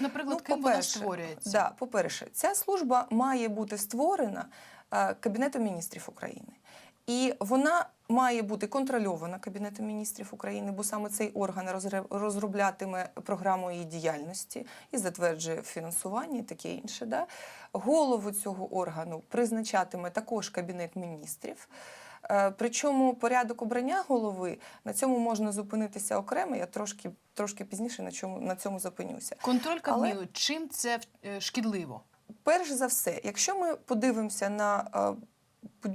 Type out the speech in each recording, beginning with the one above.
Ну, от, наприклад, ким вона створюється? Да, по-перше, ця служба має бути створена е, Кабінетом міністрів України. І вона має бути контрольована Кабінетом міністрів України, бо саме цей орган розроблятиме програму її діяльності і затверджує фінансування і таке інше. Да? Голову цього органу призначатиме також Кабінет міністрів. Е, Причому порядок обрання голови на цьому можна зупинитися окремо. Я трошки, трошки пізніше на чому на цьому зупинюся. Контроль Але- чим це е, шкідливо? Перш за все, якщо ми подивимося на, е,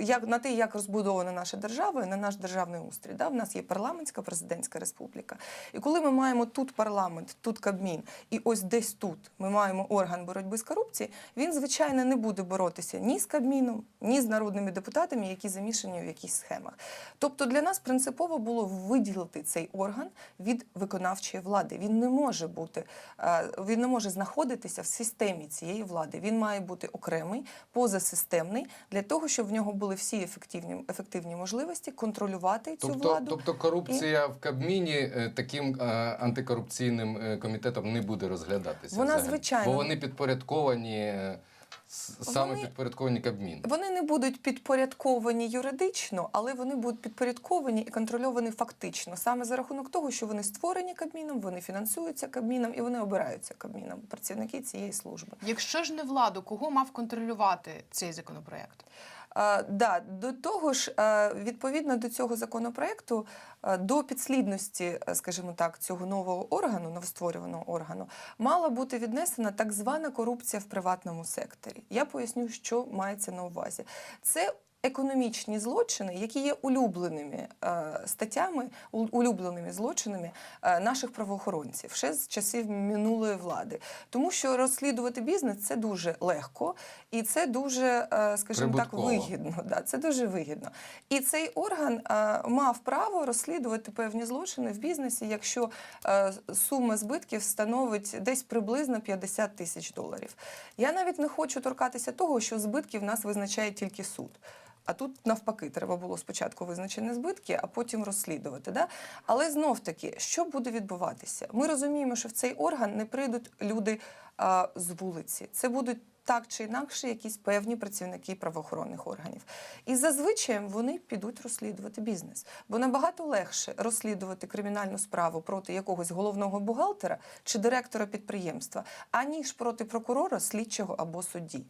як, на те, як розбудована наша держава на наш державний устрій, да? в нас є парламентська президентська республіка. І коли ми маємо тут парламент, тут Кабмін, і ось десь тут ми маємо орган боротьби з корупцією, він, звичайно, не буде боротися ні з Кабміном, ні з народними депутатами, які замішані в якісь схемах. Тобто для нас принципово було виділити цей орган від виконавчої влади. Він не може бути, е, він не може знаходитися в системі цієї влади. Він має бути окремий, позасистемний, для того, щоб в нього були всі ефективні, ефективні можливості контролювати цю Тобто, владу. тобто корупція в Кабміні е, таким е, антикорупційним е, комітетом не буде розглядатися. Вона, взагалі. звичайно. Бо вони підпорядковані саме Вони- підпорядковані Кабміну. Вони не будуть підпорядковані юридично, але вони будуть підпорядковані і контрольовані фактично саме за рахунок того, що вони створені Кабміном, вони фінансуються Кабміном і вони обираються Кабміном. Працівники цієї служби. Якщо ж не владу, кого мав контролювати цей законопроект? Да, до того ж, відповідно до цього законопроекту, до підслідності, е, скажімо так, цього нового органу, новостворюваного органу, мала бути віднесена так звана корупція в приватному секторі. Я поясню, що мається на увазі. Це Економічні злочини, які є улюбленими е, статтями, улюбленими злочинами е, наших правоохоронців ще з часів минулої влади, тому що розслідувати бізнес це дуже легко і це дуже, е, скажімо так, вигідно. Да, це дуже вигідно. І цей орган мав право розслідувати певні злочини в бізнесі, якщо сума збитків становить десь приблизно 50 тисяч доларів. Я навіть не хочу торкатися того, що збитки в нас визначає тільки суд. А тут навпаки, треба було спочатку визначені збитки, а потім розслідувати. Да? Але знов таки, що буде відбуватися? Ми розуміємо, що в цей орган не прийдуть люди а, з вулиці. Це будуть так чи інакше якісь певні працівники правоохоронних органів. І зазвичай вони підуть розслідувати бізнес. Бо набагато легше розслідувати кримінальну справу проти якогось головного бухгалтера чи директора підприємства, аніж проти прокурора, слідчого або судді.